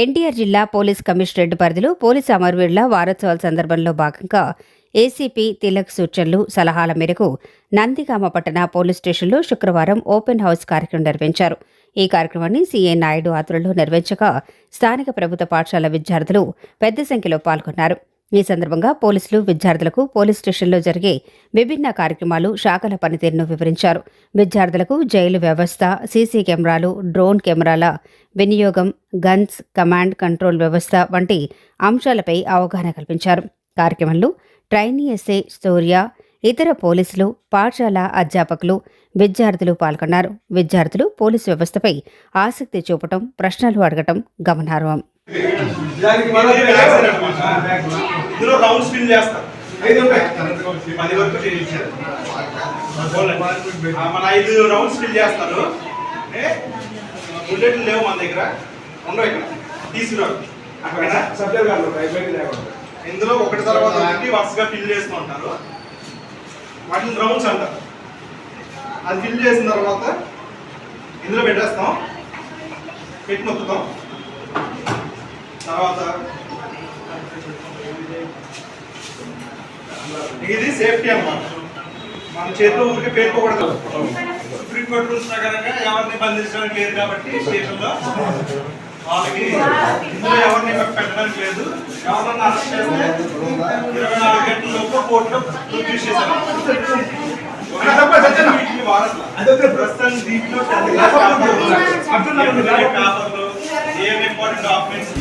ఎన్టీఆర్ జిల్లా police commissionerate పరిధిలో police అమరవీరుల వారోత్సవాల సందర్భంలో భాగంగా ఏసీపీ తిలక్ సూచనలు సలహాల మేరకు నందిగామ పట్టణ పోలీస్ స్టేషన్లో శుక్రవారం ఓపెన్ హౌస్ కార్యక్రమం నిర్వహించారు. ఈ కార్యక్రమాన్ని సీఏ నాయుడు ఆధ్వర్యంలో నిర్వహించగా స్థానిక ప్రభుత్వ పాఠశాల విద్యార్థులు పెద్ద సంఖ్యలో పాల్గొన్నారు. ఈ సందర్భంగా పోలీసులు విద్యార్థులకు పోలీస్ స్టేషన్లో జరిగే విభిన్న కార్యక్రమాలు శాఖల పనితీరును వివరించారు. విద్యార్థులకు జైలు వ్యవస్థ సీసీ కెమెరాలు డ్రోన్ కెమెరాల వినియోగం గన్స్ కమాండ్ కంట్రోల్ వ్యవస్థ వంటి అంశాలపై అవగాహన కల్పించారు. కార్యక్రమంలో ట్రైనీ ఎస్ఏ సూర్య ఇతర పోలీసులు పాఠశాల అధ్యాపకులు విద్యార్థులు పాల్గొన్నారు. విద్యార్థులు పోలీసు వ్యవస్థపై ఆసక్తి చూపటం ప్రశ్నలు అడగటం గమనార్హం. ఇందులో రౌండ్స్ ఫిల్ చేస్తారు ఐదు పది వరకు చేయించారు మన ఐదు రౌండ్స్ ఫిల్ చేస్తారు. బుల్లెట్లు లేవు మన దగ్గర. ఉండవు ఇక్కడ. తీసుకురావు. అక్కడ. సబ్జెక్ట్ లేకుండా. ఇందులో ఒకటి తర్వాత ఒకటి వరుసగా ఫిల్ చేస్తూ ఉంటారు వాటిని రౌండ్స్ అంటారు. అది ఫిల్ చేసిన తర్వాత ఇందులో పెట్టేస్తాం. పెట్టి నొక్కుతాం తర్వాత ఇది సేఫ్టీ అన్నమాట మన చేతిలో ఊరికి పేరుకోకూడదు. సుప్రీం కోర్టు రూల్స్ ప్రకారంగా ఎవరిని బంధించడానికి లేదు కాబట్టి స్టేషన్లో వాళ్ళకి ఇందులో ఎవరిని పెట్టడానికి లేదు. ఎవరన్నా అరెస్ట్ చేస్తే ఇరవై నాలుగు గంటల లోపు కోర్టులో ప్రొడ్యూస్ చేశారు. ప్రస్తుతానికి దీంట్లో పేపర్లు ఏం ఇంపార్టెంట్ డాక్యుమెంట్స్